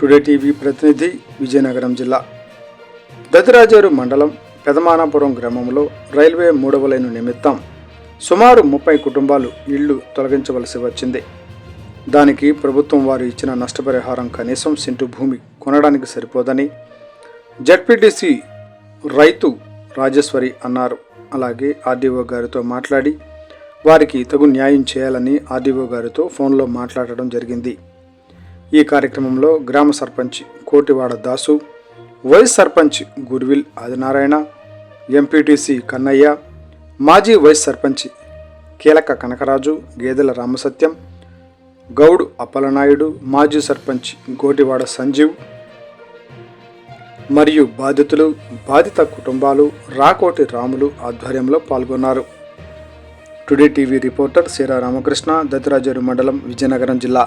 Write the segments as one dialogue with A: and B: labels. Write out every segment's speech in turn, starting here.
A: Today TV ప్రతినిధి విజయనగరం జిల్లా. దతిరాజేరు మండలం పెదమానాపురం గ్రామంలో రైల్వే మూడవ లైను నిమిత్తం సుమారు ముప్పై కుటుంబాలు ఇళ్ళు తొలగించవలసి వచ్చింది. దానికి ప్రభుత్వం వారు ఇచ్చిన నష్టపరిహారం కనీసం సెంటు భూమి కొనడానికి సరిపోదని జడ్పీటీసీ రైతు రాజేశ్వరి అన్నారు. అలాగే ఆర్డీఓ గారితో మాట్లాడి వారికి తగు న్యాయం చేయాలని ఆర్డీఓ గారితో ఫోన్లో మాట్లాడడం జరిగింది. ఈ కార్యక్రమంలో గ్రామ సర్పంచ్ కోటివాడ దాసు వైస్ సర్పంచ్ గుర్విల్ ఆదినారాయణ ఎంపీటీసీ కన్నయ్య మాజీ వైస్ సర్పంచ్ కీలక కనకరాజు గేదెల రామసత్యం గౌడ్ అప్పలనాయుడు మాజీ సర్పంచ్ గోటివాడ సంజీవ్ మరియు బాధితులు బాధిత కుటుంబాలు రాకోటి రాములు ఆధ్వర్యంలో పాల్గొన్నారు. Today TV reporter Seera Ramakrishna Dattirajeru మండలం విజయనగరం జిల్లా.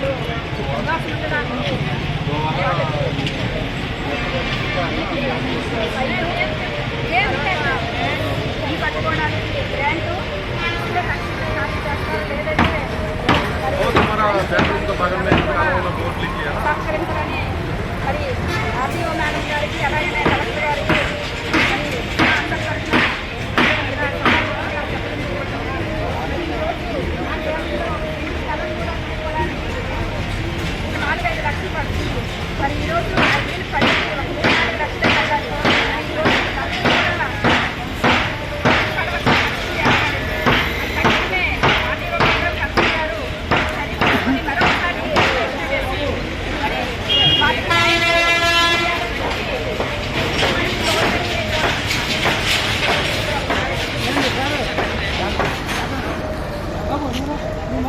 B: మానసికంగా వాళ్ళు నివాసం భాగంగా వాళ్ళకి ఏమిటైనా